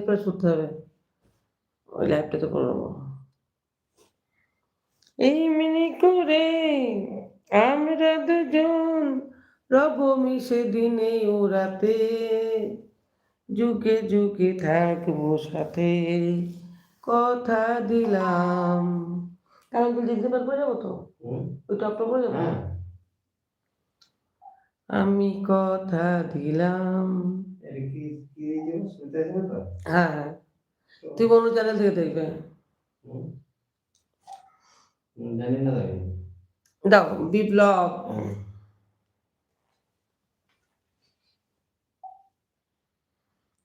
Plus করতে হবে। ওই লাইভটাতে করে নেব এই মিনি করে আমরা দুজন রব মিশে দিনে ও রাতে যুগে যুগে থাকব সাথে। কথা দিলাম। কারণ তুই জিজ্ঞেস করে যাব তো? ওই টপটা করে যাব? হ্যাঁ। আমি কথা দিলাম। এটা কি কি এই যে শুনতে আসবে তো হ্যাঁ হ্যাঁ তুই অন্য চ্যানেল থেকে দেখবে হুম? হুম, জানি না আমি দাও বিপ্লব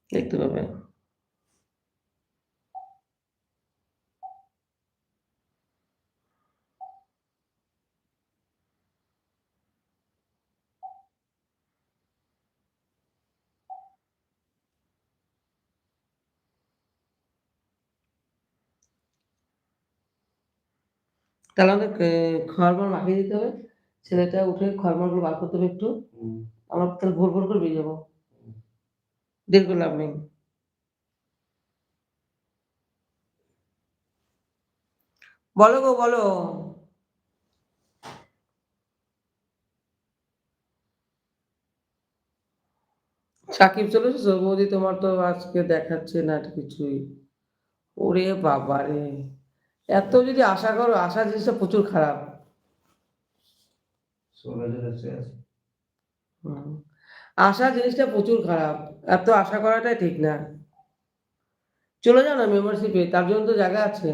দেখতে পাবে তাহলে আমাদের খড়মড় মাখিয়ে দিতে হবে। ছেলেটা উঠে খড়মড়গুলো বার করতে হবে একটু। আমরা তাহলে ভোর ভোর করে বেরিয়ে যাব। দেরি করে লাভ নেই বলো গো বলো। সাকিব চলে এসেছ? তোমার তো আজকে দেখাচ্ছে না কিছুই। ওরে বাবা রে এত যদি আশা করো আশা জিনিসটা প্রচুর খারাপ। আশা জিনিসটা প্রচুর খারাপ। এত আশা করাটাই ঠিক না। চলে যাও না মেম্বারশিপে তার জন্য তো জায়গা আছে।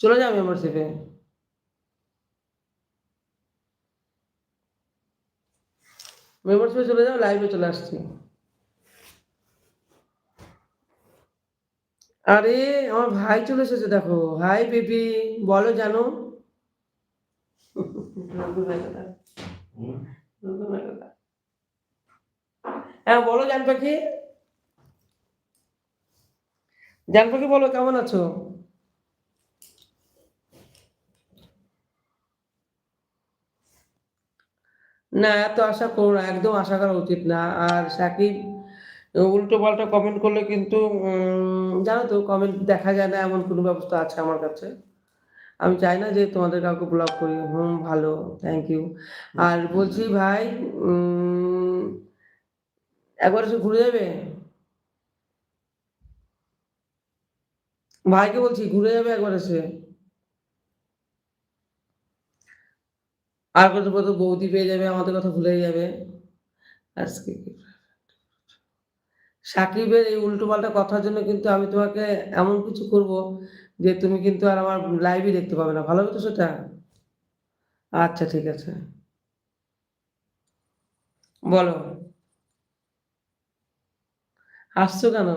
চলে যাও মেম্বারশিপে মেম্বারশিপে চলে যাও লাইভে চলে আসছি। আরে, আমার ভাই চলে এসেছে, দেখো। হাই বেবি বলো, জানো। হ্যাঁ বলো, জান পাখি। জান পাখি, বলো, কেমন আছো? না, এত আশা করো একদম আশা করা উচিত না। আর সাকিব উল্টো পাল্টা কমেন্ট করলে কিন্তু জানো তো কমেন্ট দেখা যায় না এমন কোনো ব্যবস্থা আছে আমার কাছে। আমি চাই না যে তোমাদের কাউকে ব্লক করি। হুম, ভালো থ্যাংক ইউ আর বলছি ভাই একবার এসে ঘুরে যাবে? ভাইকে বলছি, ঘুরে যাবে একবার এসে। আর কত বৌদি পেয়ে যাবে, আমাদের কথা ভুলে যাবে। আজকে সাকিবের এই উল্টো পাল্টা কথার জন্য কিন্তু আমি তোমাকে এমন কিছু করব যে তুমি কিন্তু আর আমার লাইভই দেখতে পাবে না। ভালো হবে তো সেটা? আচ্ছা ঠিক আছে। বলো। হাসছো কেন?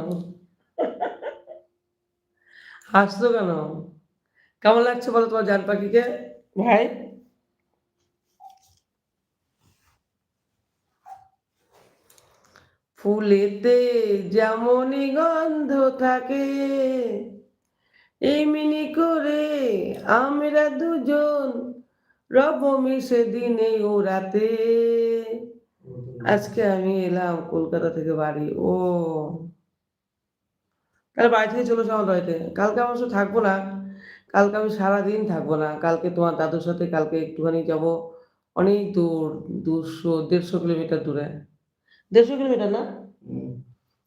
হাসছো কেন? কেমন লাগছে বলো তোমার জান পাখিকে ভাই ফুলেতে যেমনই গন্ধ থাকে। এমনি করে আমরা দুজন রব মিশে দিনে ও রাতে। আজকে আমি এলাম কলকাতা থেকে বাড়ি, ও। তাহলে বাড়ি থেকে চলে এসো বাড়িতে। কালকে অবশ্য থাকব না। কালকে আমি সারাদিন থাকব না। কালকে তোমার দাদুর সাথে কালকে একটুখানি যাব অনেক দূর, দুশো, দেড়শো কিলোমিটার দূরে। দেড়শো কিলোমিটার না?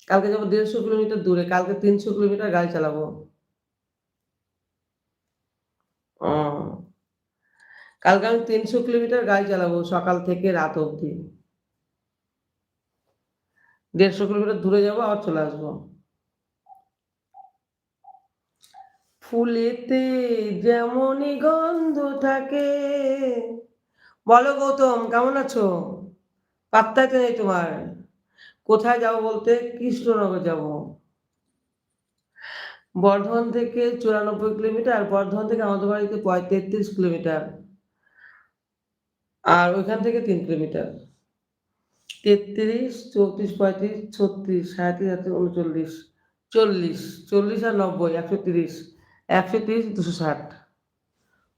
কালকে যাব দেড়শো কিলোমিটার দূরে কালকে তিনশো কিলোমিটার গাড়ি চালাবো। কালকে আমি তিনশো কিলোমিটার গাড়ি চালাবো সকাল থেকে রাত অবধি। দেড়শো কিলোমিটার দূরে যাব আবার চলে আসব। ফুলেতে যেমনই গন্ধ থাকে। বলো গৌতম কেমন আছো? পাত্তাই তো নেই তোমার। কোথায় যাব বলতে? কৃষ্ণনগর যাব। বর্ধমান থেকে চুরানব্বই কিলোমিটার বর্ধমান থেকে আমাদের বাড়িতে তেত্রিশ কিলোমিটার, আর ওইখান থেকে তিন কিলোমিটার। তেত্রিশ, চৌত্রিশ, পঁয়ত্রিশ, ছত্রিশ সাঁত্রিশ আটত্রিশ, উনচল্লিশ, চল্লিশ চল্লিশ আর নব্বই, একশো তিরিশ একশো তিরিশ, দুশো ষাট।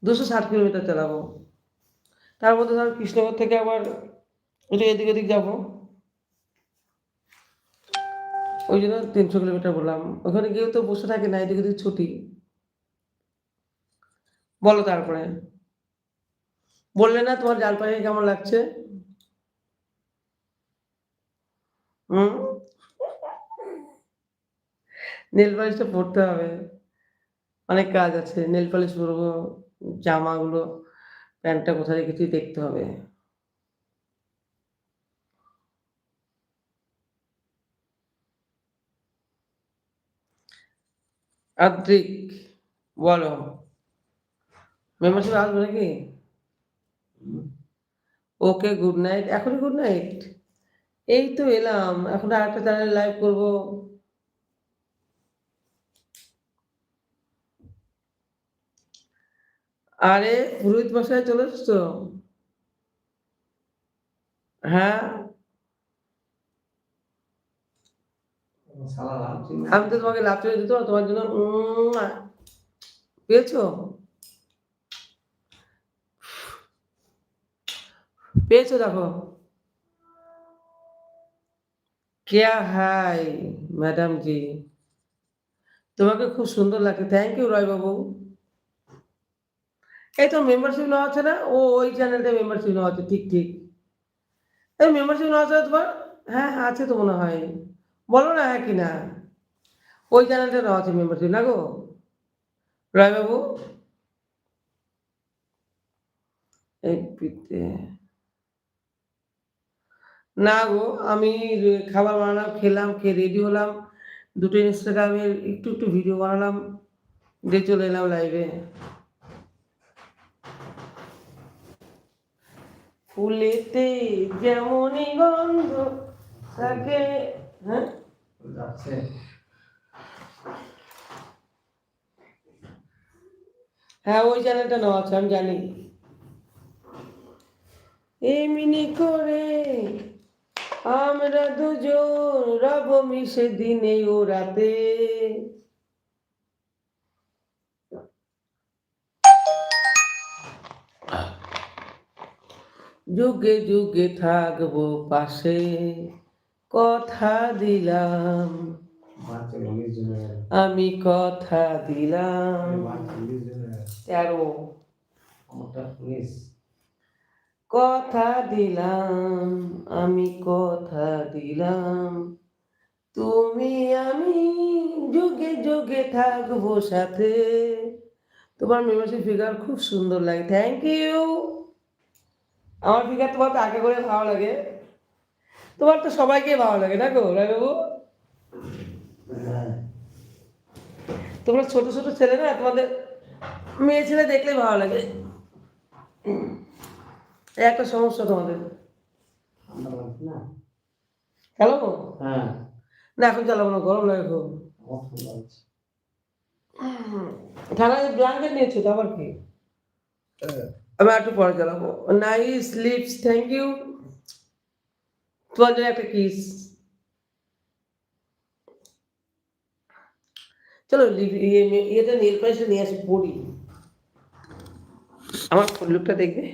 দুশো ষাট কিলোমিটার চালাবো। তার মধ্যে ধর কৃষ্ণনগর থেকে আবার একটু এদিক ওদিক যাব। ওই জন্য তিনশো কিলোমিটার বললাম। ওখানে গিয়েও তো বসে থাকে না, এদিকে ছুটি। বলো তারপরে। বললে না তোমার জাল কেমন লাগছে? হুম? নেল পালিশটা পরতে হবে। অনেক কাজ আছে, নেল পালিশ জামাগুলো, প্যান্টটা কোথায় রেখেছি দেখতে হবে। আদ্রিক বলো মেম্বারশিপ আসবে নাকি? ওকে গুড নাইট এখনই গুড নাইট এই তো এলাম। এখন আর একটা চ্যানেল লাইভ করব। আরে, পুরোহিত মশাই চলে এসছো? হ্যাঁ সালা লাভ ছিল আমি তো তোমাকে লাভ চলে দিত তোমার জন্য পেয়েছ? পেয়েছ দেখো। কেয়া হাই, ম্যাডাম জি। তোমাকে খুব সুন্দর লাগে থ্যাংক ইউ রয় বাবু এই তো মেম্বারশিপ নেওয়া হচ্ছে না, ও ওই চ্যানেলটা মেম্বারশিপ নেওয়া আছে ঠিক ঠিক। এই মেম্বারশিপ নেওয়া হচ্ছে তোমার? হ্যাঁ, হ্যাঁ আছে তো মনে হয়। বলো না হ্যাঁ কি না ওই চ্যানেলটা নেওয়া আছে মেম্বারশিপ না গো? রয় বাবু না গো, আমি খাবার বানালাম, খেলাম, খেয়ে রেডি হলাম। দুটো ইনস্টাগ্রামে একটু একটু ভিডিও বানালাম, দিয়ে চলে এলাম লাইভে ফুলেতে যেমনই গন্ধ থাকে হ্যাঁ? যাচ্ছে। হ্যাঁ ওই চ্যানেলটা নেওয়া আছে আমি জানি। এমনি করে আমরা দুজন রব মিশে দিনে ও রাতে। যুগে যুগে থাকব পাশে। কথা দিলাম। আমি কথা দিলাম। তেরো। কথা দিলাম, আমি কথা দিলাম। তুমি আমি যুগে যুগে থাকব সাথে। তোমার মেম্বারশিপ ফিগার খুব সুন্দর লাগে। থ্যাংক ইউ আমার ফিগার তোমার আগে করে ভালো লাগে। তোমার তো সবাইকে ভালো লাগে না গো রায়বাবু হ্যাঁ তোমরা ছোট ছোট ছেলে না তোমাদের মেয়ে ছেলে দেখলেই ভালো লাগে। একটা সমস্যা তোমাদের। না হ্যাঁ না এখন চালাবো না গরম লাগে খুব। ঠান্ডা ব্ল্যাঙ্কেট নিয়েছো তো আবার কি? আমি একটু পরে চালাবো। নাইস লিপস থ্যাংক ইউ তোমার জন্য একটা কিস চলো ইয়ে ইয়েটা নীল পালিশটা নিয়ে আসি পড়ি আমার ফুল লুকটা দেখবে?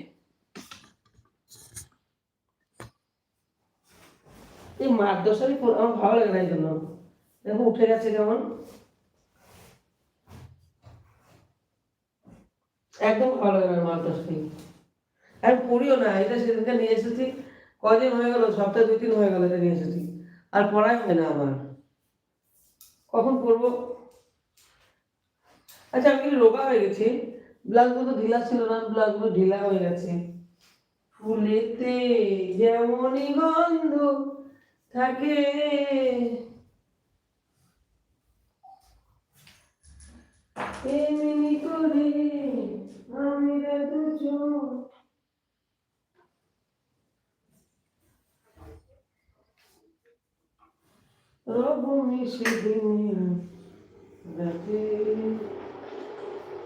এই মার দশারই আমার ভালো লাগে না এই জন্য। দেখো, উঠে গেছে কেমন? একদম ভালো লাগে না দশারই আমি পড়িও না, এটা সেদিনকে নিয়ে এসেছি। কদিন হয়ে গেল? সপ্তাহে দুই দিন হয়ে গেল এটা নিয়ে এসেছি। আর পড়াই হয় না আমার। কখন পড়ব? আচ্ছা আমি রোগা হয়ে গেছি। ব্লাউজগুলো ঢিলা ছিল না, ব্লাউজগুলো ঢিলা হয়ে গেছে। ফুলেতে যেমনই গন্ধ থাকে। এমনি করে আমরা দুজন রব মিশে দিনে রাতে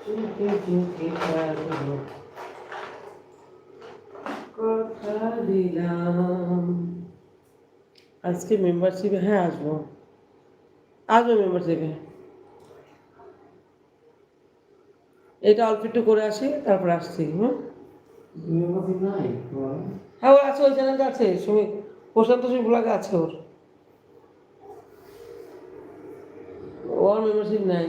চুকে চুকে থাকব কথা দিলাম আজকে মেম্বারশিপে হ্যাঁ আসব। আসব মেম্বারশিপে এটা অল্প একটু করে আসি তারপর আসছি তোমার? হ্যাঁ ওর আছে ওই চ্যানেলটা আছে সুমি প্রশান্ত সুমি ব্লগে আছে ওর। মেম্বারশিপ নাই।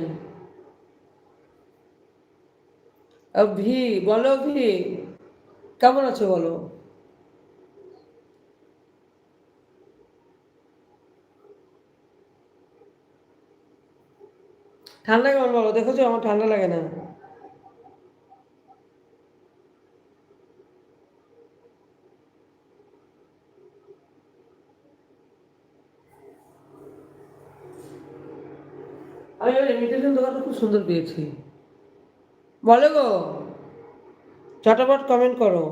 ভি বলো ভি কেমন আছো বলো? ঠান্ডা কেমন বলো? দেখেছ আমার ঠান্ডা লাগে না আমি ওই ইমিটেশন দোকানটা খুব সুন্দর পেয়েছি। বলো গো চটাপট কমেন্ট করো।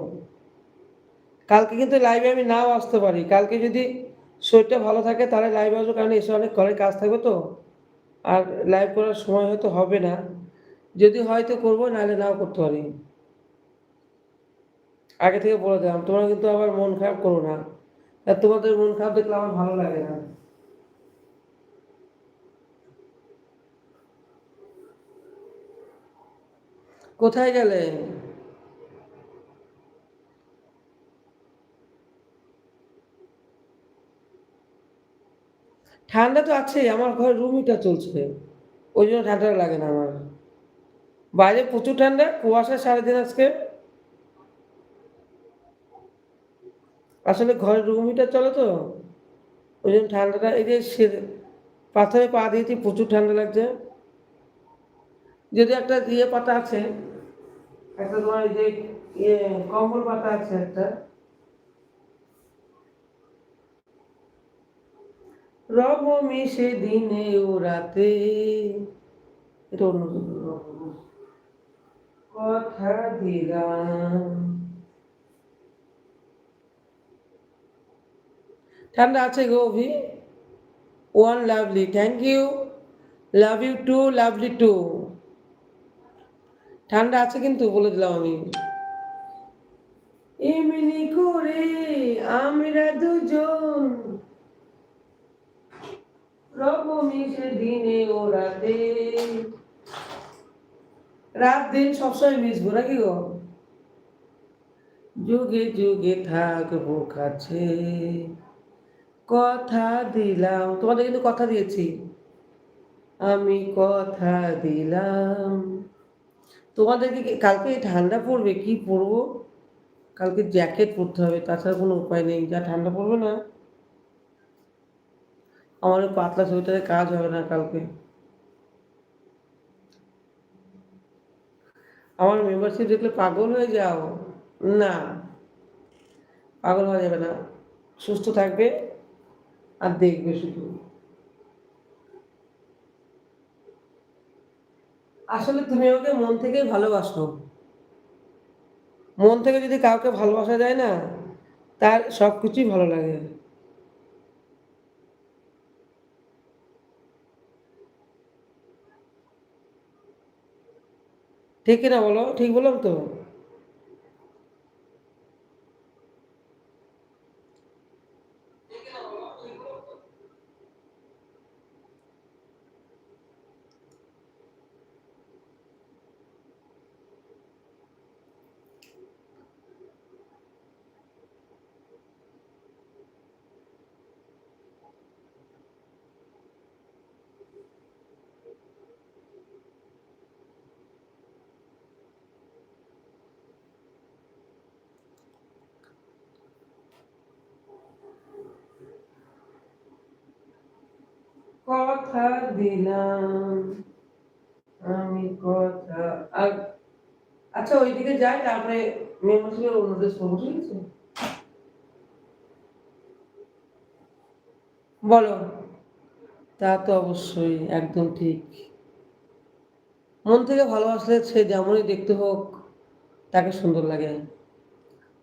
কালকে কিন্তু লাইভে আমি নাও আসতে পারি। কালকে যদি শরীরটা ভালো থাকে তাহলে লাইভে আসব, কারণ এসে অনেক ঘরের কাজ থাকবে তো। আর লাইভ করার সময় হয়তো হবে না। যদি হয়তো করব, নাহলে নাও করতে পারি। আগে থেকে বলে দিলাম, তোমরা কিন্তু আবার মন খারাপ করো না। তোমাদের মন খারাপ দেখলে আমার ভালো লাগে না। কোথায় গেলে ঠান্ডা তো আছে আমার ঘরে রুম চলছে। ওই জন্য ঠান্ডাটা লাগে না আমার। বাইরে প্রচুর ঠান্ডা, কুয়াশা সারাদিন আজকে। আসলে ঘরে রুম চলে তো। ওই জন্য ঠান্ডাটা, এই যে পাথরে পা দিয়েছি, প্রচুর ঠান্ডা লাগছে। যদি একটা ইয়ে পাতা আছে, একটা তোমার যে ইয়ে কম্বল পাতা আছে একটা, রব মিশে দিনে ও রাতে। এটা অন্য কথা দিলাম। ঠান্ডা আছে গো Abhi? One lovely thank you love you too lovely too ঠান্ডা আছে কিন্তু বলে দিলাম আমি। এমনি করে আমরা দুজন রব মিশে দিনে ও রাতে। রাত দিন সবসময় মিশবো নাকি গো? যুগে যুগে থাকব কাছে। কথা দিলাম। তোমাদের কিন্তু কথা দিয়েছি। আমি কথা দিলাম। তোমাদেরকে কালকে ঠান্ডা পড়বে? কি পরবো? কালকে জ্যাকেট পরতে হবে, তাছাড়া কোনো উপায় নেই, যা ঠান্ডা পড়বে না। আমার পাতলা সোয়েটারে কাজ হবে না কালকে। আমার মেম্বারশিপ দেখলে পাগল হয়ে যাও। না, পাগল হওয়া যাবে না। সুস্থ থাকবে আর দেখবে শুধু। আসলে তুমি ওকে মন থেকেই ভালোবাসো। মন থেকে যদি কাউকে ভালোবাসা যায় না, তার সব কিছুই ভালো লাগে। ঠিক না বলো? ঠিক বললাম তো? কথা দিলাম। আমি কথা আচ্ছা ওইদিকে যাই, তারপরে অনুরোধ করব ঠিক আছে? বলো। তা তো অবশ্যই, একদম ঠিক। মন থেকে ভালোবাসলে সে যেমনই দেখতে হোক, তাকে সুন্দর লাগে।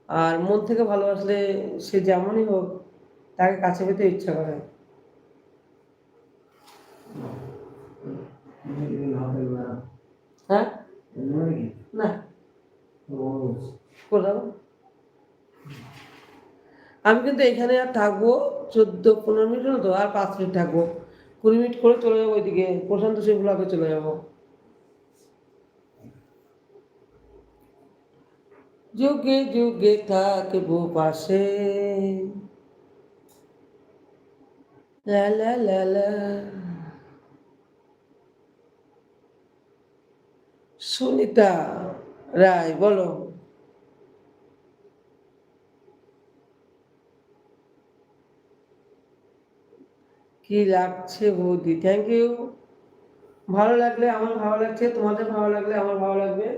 আর মন থেকে ভালোবাসলে সে যেমনই হোক, তাকে কাছে পেতে ইচ্ছা করে। হ্যাঁ? আমি কিন্তু এখানে আর থাকব চোদ্দ, পনেরো মিনিট হলো তো, আর পাঁচ মিনিট থাকব। কুড়ি মিনিট করে চলে যাব ওইদিকে। প্রশান্ত সেই ব্লকে চলে যাব। যুগে যুগে থাকব পাশে। লা লা লা লা। সুনিতা রায়, বলো। কি লাগছে বৌদি? থ্যাংক ইউ ভালো লাগলে আমার ভালো লাগছে, তোমাদের ভালো লাগলে আমার ভালো লাগবে।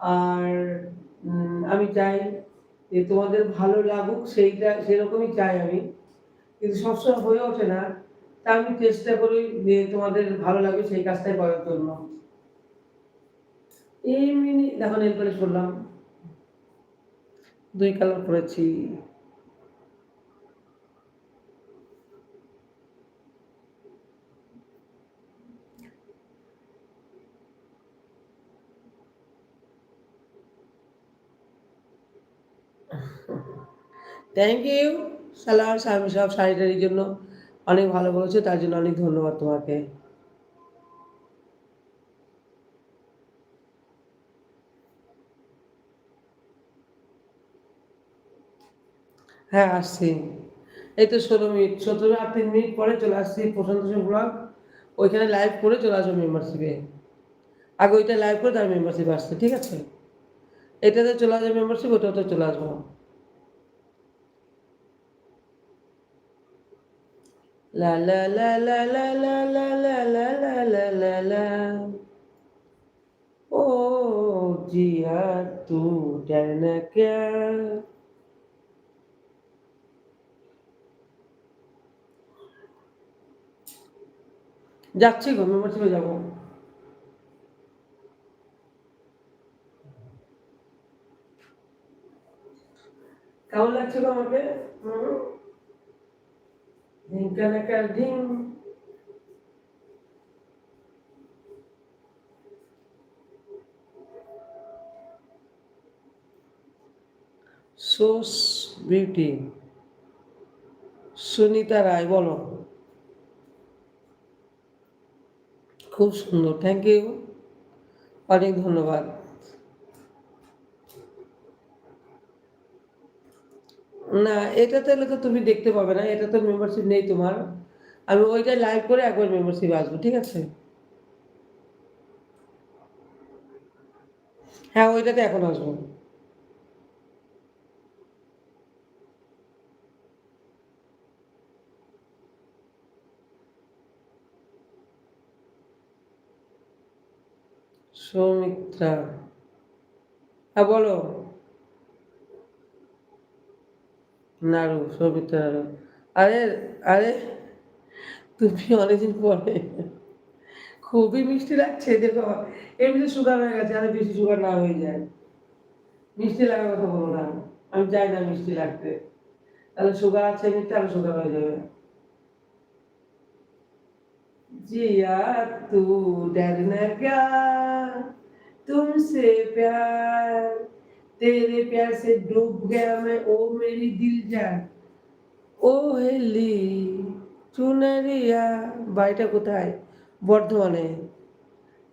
আর আমি চাই যে তোমাদের ভালো লাগুক, সেইটা, সেরকমই চাই আমি। কিন্তু সবসময় হয়ে ওঠে না। তা আমি চেষ্টা করি যে তোমাদের ভালো লাগবে সেই কাজটাই করার জন্য। এই মিনি দেখো নেল পলিশ করলাম দুই কালার করেছি। থ্যাংক ইউ সালার স্বামী, সব শাড়িটারির জন্য অনেক ভালো বলেছ, তার জন্য অনেক ধন্যবাদ তোমাকে। হ্যাঁ আসছি এই তো ষোলো মিনিট সতেরো আর তিন মিনিট পরে চলে আসছি প্রশান্ত ব্লগ ওইখানে লাইভ করে চলে আসব মেম্বারশিপে আগে ওইটা লাইভ করে তার মেম্বারশিপ আসছে ঠিক আছে এটাতে চলে আসবে মেম্বারশিপ ওটাতে চলে আসব লা লা লা লা লা লা লা লা লা ও জিয়া তু জানা ক্যা যাচ্ছি গো মেম্বারশিপে যাব। কেমন লাগছে গো আমাকে? হুম? ঢিঙ্কানাকা ঢিং? সোস বিউটি সুনিতা রায়, বলো। খুব সুন্দর। থ্যাংক ইউ অনেক ধন্যবাদ। না, এটা তাহলে তো তুমি দেখতে পাবে না, এটা তো মেম্বারশিপ নেই তোমার। আমি ওইটা লাইভ করে একবার মেম্বারশিপ আসব, ঠিক আছে? হ্যাঁ ওইটাতে এখন আসব। সৌমিত্রা। হ্যাঁ বলো। নাড়ু সৌমিত্রা নাড়ু আরে আরে, তুমি অনেকদিন পরে। খুবই মিষ্টি লাগছে, দেখো এমনি সুগার হয়ে গেছে, আরে বেশি সুগার না হয়ে যায়। মিষ্টি লাগার কথা বলো না। আমি চাই না মিষ্টি লাগতে তাহলে সুগার আছে এমনিতে আরও সুগার হয়ে যাবে। जिया तू डरना क्या तुमसे प्यार तेरे प्यार से डूब गया मैं ओ मेरी दिल जान ও হেলি চুনারিয়া বাড়িটা কোথায় বর্ধমানে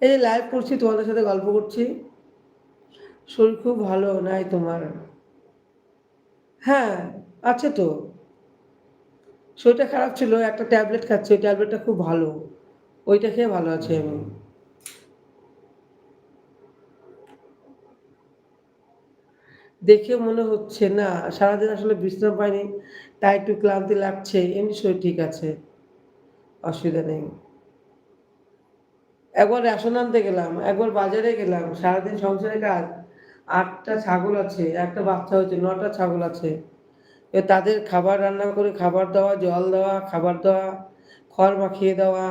এই যে লাইভ করছি তোমাদের সাথে গল্প করছি শরীর খুব ভালো নাই তোমার হ্যাঁ আছে তো শরীরটা খারাপ ছিল একটা ট্যাবলেট খাচ্ছি ওই ট্যাবলেটটা খুব ভালো ওইটা খেয়ে ভালো আছি আমি দেখে মনে হচ্ছে না সারাদিন আসলে বিশ্রাম পাইনি তাই একটু ক্লান্তি লাগছে এমনি শরীর ঠিক আছে অসুবিধা নেই। একবার রেশন আনতে গেলাম একবার বাজারে গেলাম সারাদিন সংসারের কাজ আটটা ছাগল আছে একটা বাচ্চা হয়েছে নটা ছাগল আছে তাদের খাবার রান্না করে খাবার দেওয়া জল দেওয়া খাবার দেওয়া খড় মাখিয়ে দেওয়া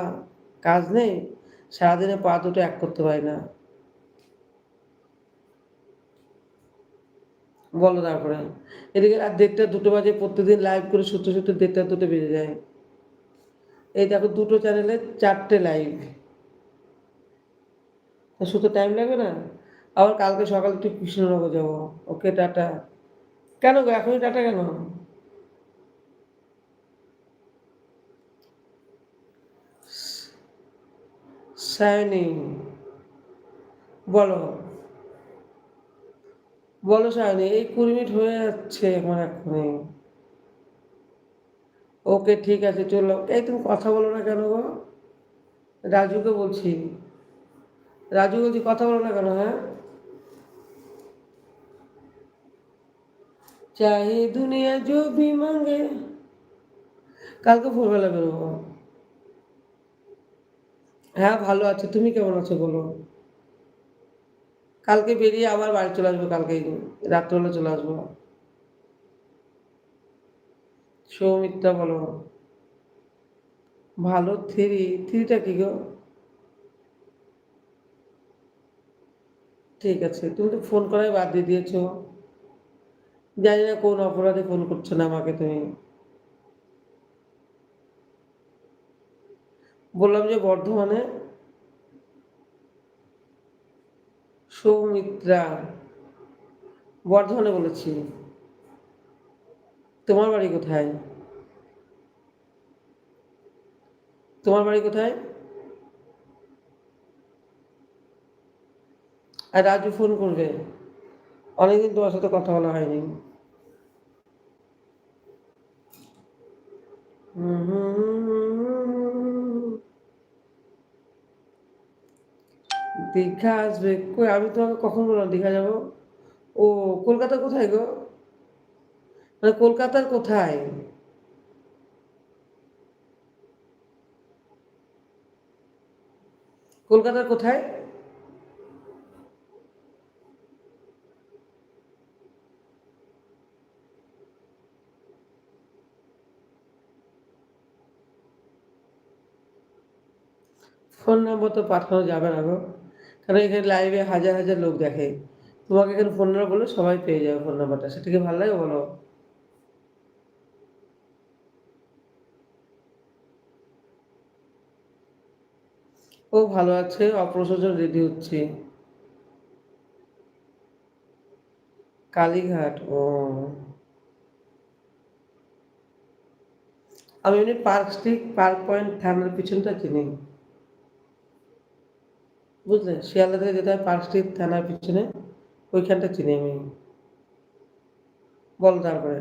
কাজ নেই, সারাদিনে পা দুটো এক করতে পারি না। বলো তারপরে। এদিকে রাত দেড়টা, দুটো বাজে, প্রত্যেকদিন লাইভ করে সূত্র সূত্র দেড়টা, দুটো বেজে যায়। এই দেখো দুটো চ্যানেলে চারটে লাইভ শুধু টাইম লাগবে না? আবার কালকে সকালে একটু কৃষ্ণনগর যাব। Okay, tata. কেন গো? এখনই টাটা কেন? সায়নি বলো। বলো সায়নি, এই কুড়ি মিনিট হয়ে যাচ্ছে আমার এখনই। ওকে, ঠিক আছে, চলো। এই তুমি কথা বলো না কেন গো? রাজুকে বলছি। রাজু বলছি, কথা বলো না কেন হ্যাঁ? চাহে দুনিয়া জো ভি মাঙ্গে। কালকে ভোরবেলা বেরোবো। হ্যাঁ ভালো আছে। তুমি কেমন আছো বলো? কালকে বেরিয়ে আবার বাড়ি চলে আসব কালকে। রাত্রবেলা চলে আসব। সৌমিত্রা বলো। ভালো থ্রি। থ্রিটা কি গো? ঠিক আছে, তুমি তো ফোন করাই বাদ দিয়ে দিয়েছ। জানি না কোন অপরাধে ফোন করছ না আমাকে তুমি। বললাম যে বর্ধমানে সৌমিত্রা, বর্ধমানে বলেছি। তোমার বাড়ি কোথায়? তোমার বাড়ি কোথায়? আর রাজু ফোন করবে। অনেকদিন তোমার সাথে কথা বলা হয়নি। দীঘা আসবে। কই, আমি তোমাকে কখন বললাম দীঘা যাব? ও কলকাতা কোথায় গো? মানে কলকাতার কোথায়? কলকাতার কোথায়? ফোন নম্বর তো পাঠানো যাবে না গো। কারণ এখানে লাইভে হাজার হাজার লোক দেখে। তোমাকে এখানে ফোন নাম্বার বলে সবাই পেয়ে যাবে ফোন নাম্বারটা সেটা কি ভালো লাগে বলো? ও, ভালো আছে। অপারেশন রেডি হচ্ছে। কালীঘাট, ও। আমি এমনি পার্ক স্ট্রিট পার্ক পয়েন্ট থানার পিছনটা চিনি। বুঝলে শিয়ালদা থেকে যেতে হয় পার্ক স্ট্রিট থানার পিছনে। ওইখানটা চিনি আমি। বল তারপরে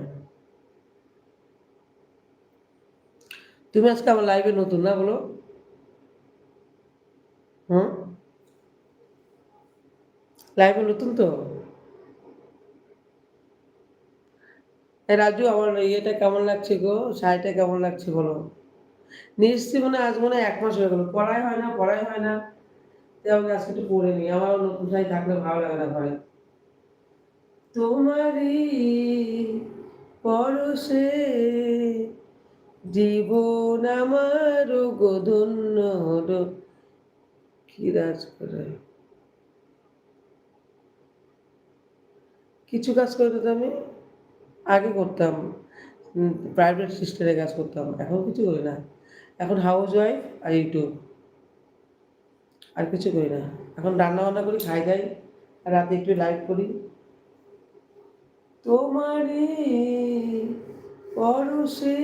তুমি আজকে আমার লাইভে নতুন না বলো? হুম? লাইভে নতুন তো? রাজু, আমার ইয়েটা কেমন লাগছে গো? শাড়িটা কেমন লাগছে বলো? নিশ্চয়ই মানে আজ মনে এক মাস হয়ে গেলো। পড়াই হয় না, পড়াই হয় না। তাই আজকে একটু পরে নি আমার নতুন শাড়ি থাকলে ভালো লাগে না ঘরে। তোমারই পরশে জীবন আমার গোধন্য হলো। কি রাজ করে? কিছু কাজ করতে আমি আগে করতাম। প্রাইভেট সিস্টারে কাজ করতাম। এখন কিছু করি না। এখন হাউস ওয়াইফ আর ইউটিউব আর কিছু করি না। এখন রান্না বান্না করি, খাই দাই রাতে একটু লাইভ করি। তোমারে পরশে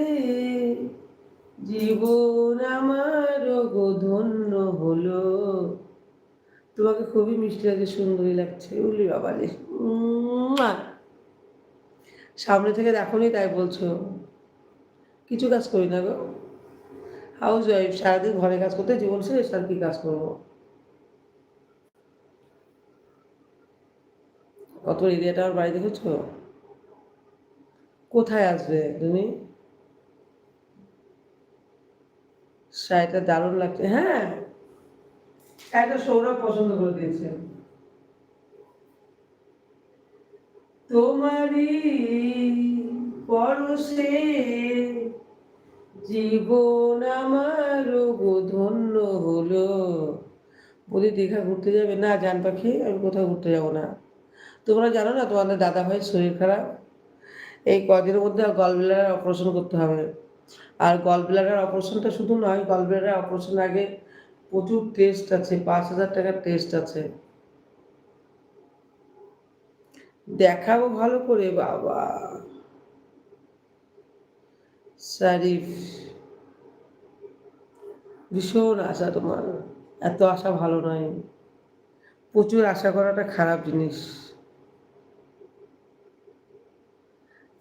জীবন আমার গো ধন্য হলো। তোমাকে খুবই মিষ্টি লাগছে সুন্দরী লাগছে। উলি বাবা রে। উম্মা। সামনে থেকে দেখোনি তাই বলছো। কিছু কাজ করি না গো। হাউস ওয়াইফ সারাদিন ঘরে কাজ করতে জীবন শেষ, আর কি কাজ করব? কত এরিয়াটা আমার বাড়ি দেখেছ কোথায় আসবে তুমি? শাড়িটা দারুণ লাগছে হ্যাঁ। একটা সৌরভ পছন্দ করে দিয়েছে। তোমারই পরশে জীবন আমার ধন্য হলো। বলি দীঘা ঘুরতে যাবে? না জান পাখি আমি কোথাও ঘুরতে যাব না। তোমরা জানো না তোমাদের দাদা ভাইয়ের শরীর খারাপ? এই কদিনের মধ্যে গলব্লাডার অপারেশন করতে হবে। আর গলব্লাডার অপারেশনটা শুধু নয় গলব্লাডার অপারেশন আগে প্রচুর টেস্ট আছে, পাঁচ হাজার টাকার টেস্ট আছে। দেখাবো ভালো করে, বাবা। শারিফ, ভীষণ আশা তোমার। এত আশা ভালো নয়। প্রচুর আশা করাটা খারাপ জিনিস।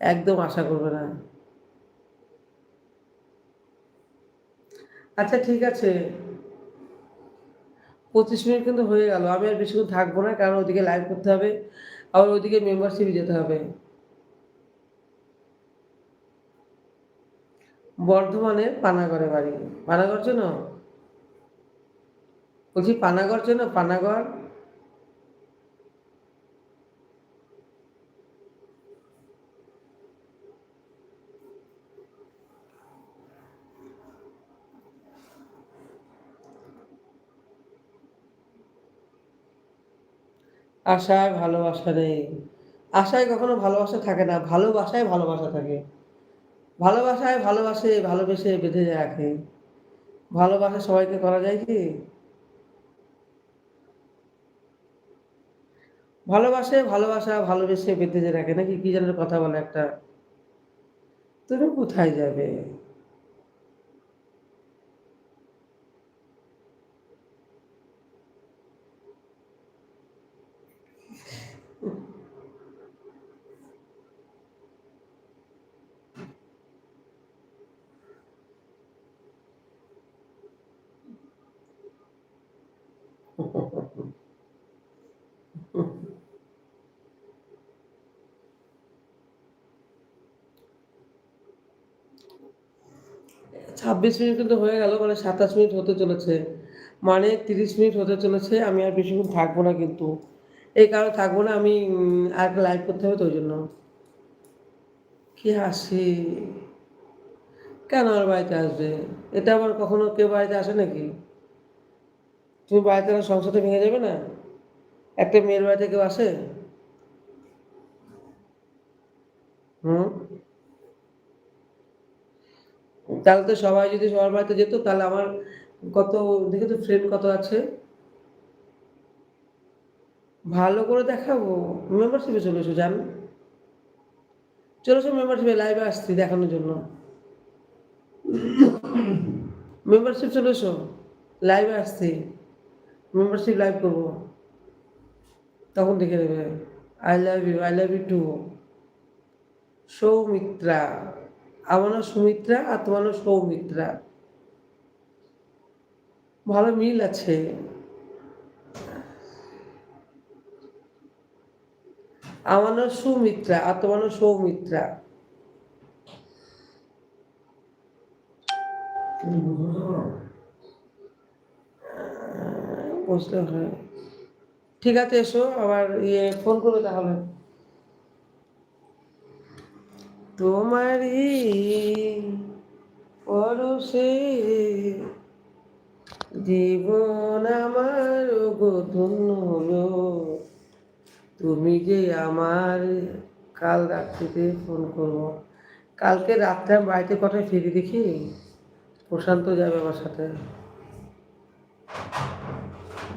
একদম আশা করবে না। আচ্ছা ঠিক আছে। পঁচিশ মিনিট কিন্তু হয়ে গেল। আমি আর বেশিক্ষণ থাকব না, কারণ ওদিকে লাইভ করতে হবে। আবার ওইদিকে মেম্বারশিপ যেতে হবে। বর্ধমানের পানাগড়ে বাড়ি। পানাগড় চেনো? বলছি পানাগড় চেনো? পানাগড়? আশায় ভালোবাসা নেই। আশায় কখনো ভালোবাসা থাকে না, ভালোবাসায় ভালোবাসা থাকে। ভালোবাসায় ভালোবাসে, ভালোবেসে বেঁধে রাখে। ভালোবাসা সবাইকে করা যায় কি? ভালোবাসে, ভালোবাসা, ভালোবেসে বেঁধে রাখে, নাকি কি যেন কথা বলে একটা? তুমি কোথায় যাবে? ছাব্বিশ মিনিট কিন্তু হয়ে গেল মানে সাতাশ মিনিট হতে চলেছে। মানে তিরিশ মিনিট হতে চলেছে, আমি আর বেশিক্ষণ থাকব না কিন্তু। এই কারণে থাকব না, আমি আর লাইভ করতে হবে তো ওই জন্য। কি হাসি। কেন আর বাড়িতে আসবে? এটা আবার কখনো কেউ বাড়িতে আসে নাকি? তুমি বাড়িতে না সংসারটা ভেঙে যাবে না? একটা মেয়ের বাড়িতে কেউ আসে? হুম? তাহলে তো সবাই যদি সবার বাড়িতে যেত, তাহলে আমার কত, দেখে তো ফ্রেন্ড কত আছে? ভালো করে দেখাবো। মেম্বারশিপে চলে এসো, জান। চলে এসো মেম্বারশিপে লাইভে আসছি দেখানোর জন্য। মেম্বারশিপ চলে এসো লাইভে আসছি। মেম্বারশিপ লাইভ করব। তখন দেখে নেবে I love you I love you too Soumitra, আমার নাম সুমিত্রা আর তোমার নাম সৌমিত্রা। ভালো মিল আছে। আমার নাম সুমিত্রা আর তোমার নাম সৌমিত্রা। বুঝতে হয়। ঠিক আছে, এসো, আবার ইয়ে ফোন করবে তাহলে। তোমারই পরশে জীবন আমার ধন্য হলো। তুমি যে আমার, কাল রাত্রিতে ফোন করব। কালকে রাত্রে বাড়িতে কটায় ফিরি দেখি? প্রশান্ত যাবে আমার সাথে।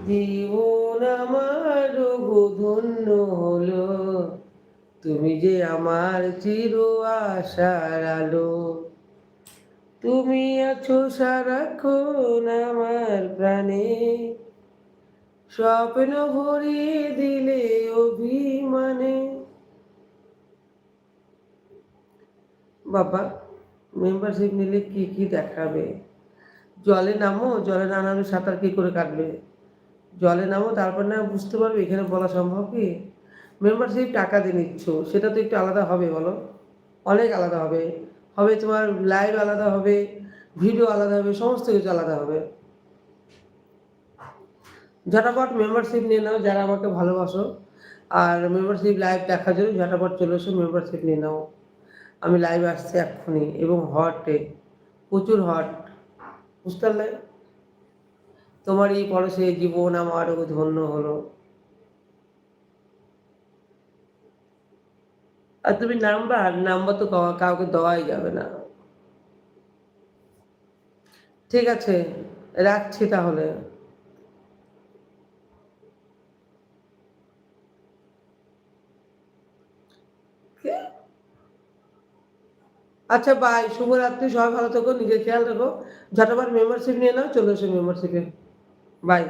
জীবন আমার ধন্য হলো। তুমি যে আমার চির আশার আলো। তুমি আছো সারাক্ষণ আমার প্রাণে। স্বপ্ন ভরিয়ে দিলে অভিমানে। বাবা মেম্বারশিপ নিলে কি কি দেখাবে? জলে নামো, জলে না নামলে সাঁতার কি করে কাটবে? জলে নামো, তারপর না বুঝতে পারবে এখানে বলা সম্ভব কি? মেম্বারশিপ টাকা দিয়ে নিচ্ছ, সেটা তো একটু আলাদা হবে বলো। অনেক আলাদা হবে। হবে তোমার লাইভ আলাদা হবে ভিডিও আলাদা হবে, সমস্ত কিছু আলাদা হবে। ঝটাপট মেম্বারশিপ নিয়ে নাও যারা আমাকে ভালোবাসো। আর মেম্বারশিপ লাইভ দেখার জন্য ঝটাপট চলে এসো মেম্বারশিপ নিয়ে নাও। আমি লাইভ আসছি এক্ষুনি, এবং হটে প্রচুর হট বুঝতে পারলে? তোমার এই পরশে জীবন আমার ধন্য হলো। আর তুমি নাম্বার নাম্বার তো কাউকে দেওয়াই যাবে না। ঠিক আছে, রাখছি তাহলে? আচ্ছা বাই শুভরাত্রি, সবাই ভালো থেকো, নিজের খেয়াল রাখো। ঝটপট মেম্বারশিপ নিয়ে নাও, চলে এসো মেম্বারশিপে বাই